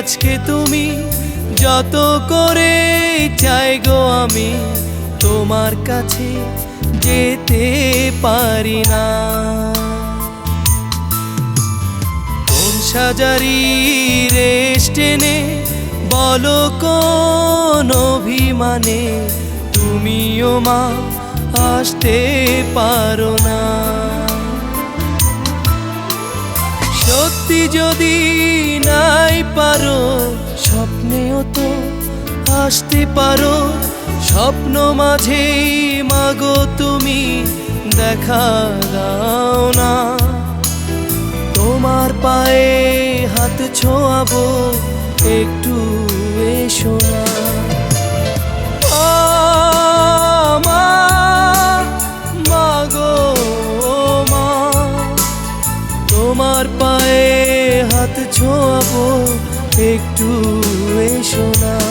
আজকে তুমি যত করে চাই গো আমি তোমার কাছে যেতে পারি না। কোন সাজারি রেশ টেনে বলো কোন অভিমানে, তুমিও মা, আসতে পারো না। সত্যি যদি নাই পারো, স্বপ্নেও তো আসতে পারো। স্বপ্ন মাঝেই মাগো তুমি দেখা দাও না। তোমার পায়ে হাত ছোঁয়াবো, একটু এসো না। তোমার হাত ছোঁয়াবো একটু এসো না।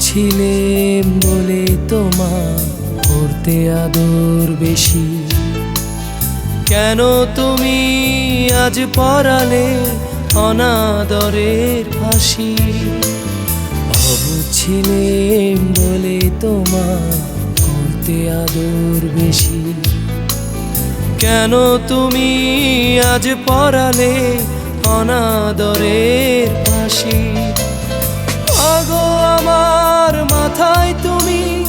ছিলেম বলে তোমা করতে আদর বেশি। কেন তুমি আজ পরালে অনাদরের ফাঁসি? ছিলেম বলে তোমা করতে আদর বেশি। কেন তুমি আজ পরালে অনাদরের ফাঁসি? আমার মাথায় তুমি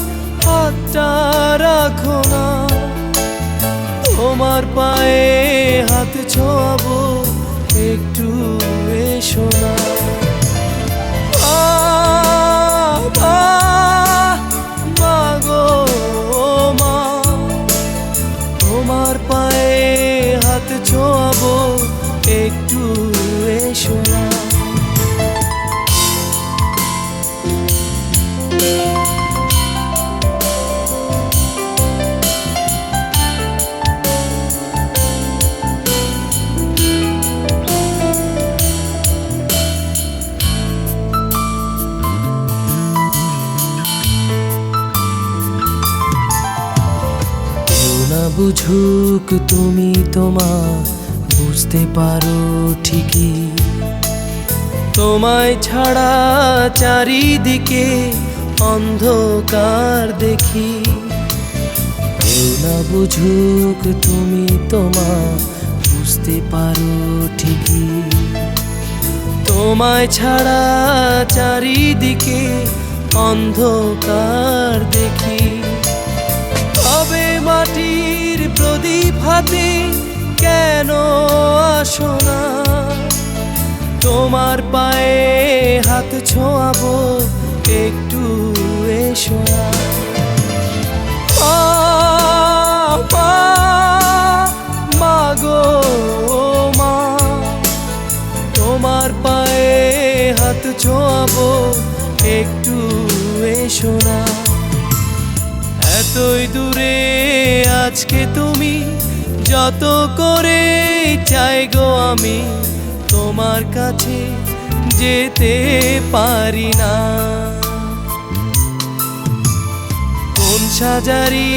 বুঝুক তুমি তোমার, বুঝতে পারো ঠিকই। তোমায় ছাড়া চারিদিকে অন্ধকার দেখি। কেউ না বুঝুক তুমি তোমার, বুঝতে পারো ঠিকই। তোমায় ছাড়া চারিদিকে অন্ধকার দেখি। মাটির প্রদীপ হাতে কেন আসো না? তোমার পায়ে হাত ছোঁয়াবো একটু এসো না। আ, মা, মা মা, তোমার পায়ে হাত ছোঁয়াবো একটু এসো না। এতই দূরে আজকে তুমি যত করে চাই গো আমি, তোমার কাছে যেতে পারি না। কোন সাজারি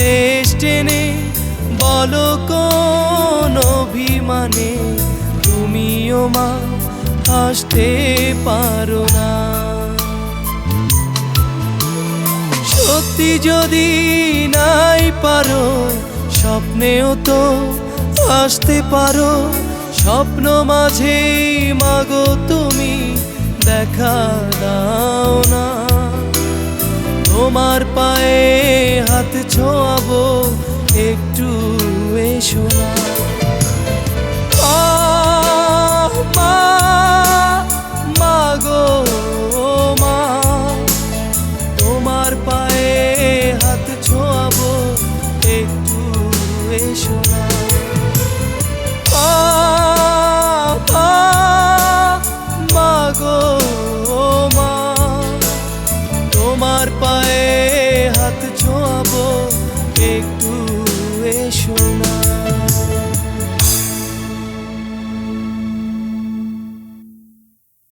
রেশ টেনে বলো কোন অভিমানে, তুমিও মা, আসতে পারো না। সত্যি যদি নাই পারো, স্বপ্নেও তো আসতে পারো। স্বপ্ন মাঝে, মাগো তুমি দেখা দাও না। তোমার পায়ে হাত ছোঁয়াবো, একটু এসো না। গো মা তোমার পায়ে হাত ছোঁয়াবো একটু